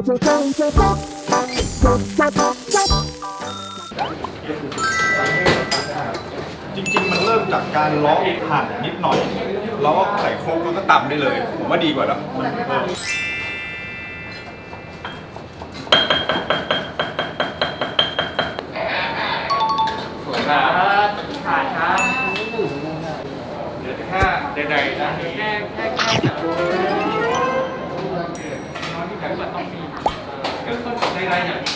จริงๆ มันเริ่มจากการล้อหั่นนิดหน่อย แล้วก็ใส่โครกแล้วก็ตำได้เลย ผมว่าดีกว่าแล้วมันเออครับผ่านครับเดี๋ยวแค่ใดๆนะแค่แค่แค่ จับดูน้องที่แบบว่าต้องมีก็ต้องใดๆอย่างนี้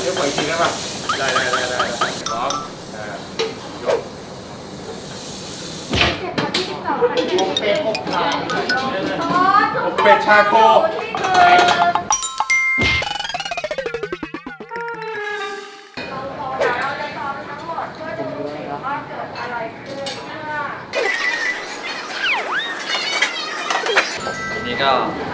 เดี๋ยวปล่อยทีนะป่ะได้ได้ได้ได้พร้อมอ่ายกเป็ดชาโคทีนี้ ก็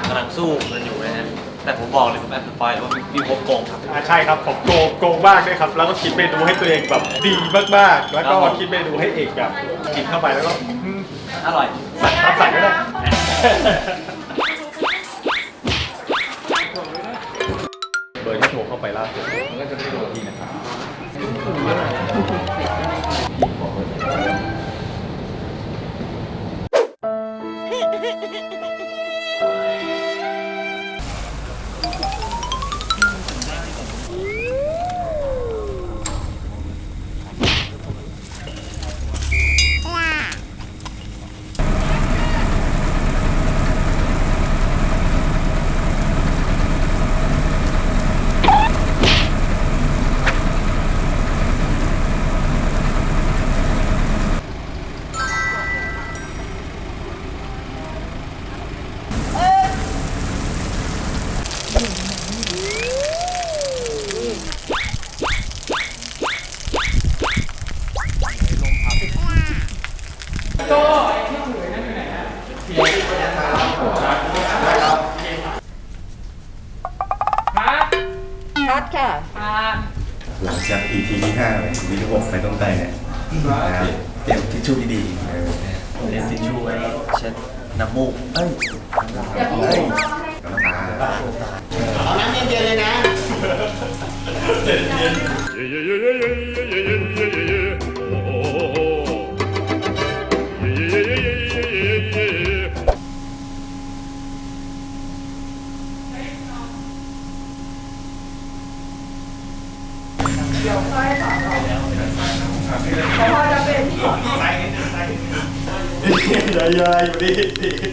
กำลังสู้กันอยู่นะฮะแต่ผมบอกเลยผมแอบสปอยเลยว่ามีพบโกงครับ อ่าใช่ครับผมโกงโกงมากด้วยครับ แล้วก็คิดเมนูให้ตัวเองแบบดีมากๆ แล้วก็คิดเมนูให้เอกแบบกินเข้าไปแล้วก็อืมอร่อยใส่รับใส่ไม่ได้ เบอร์ที่โทรเข้าไปล่าสุดมันก็จะไม่โดนที่นะครับ ชัดค่ะหลังจาก EP ที่5ไป EP ที่6ไปต้นไปเนี่ยนะครับเตรียมทิชชู่ดีๆเออเรียนทิชชู่ไว้เช็ดน้ำมูกเอ้ยเฮ้ยน้ำตา เดียวก็ใหญ่ๆอยู่ดี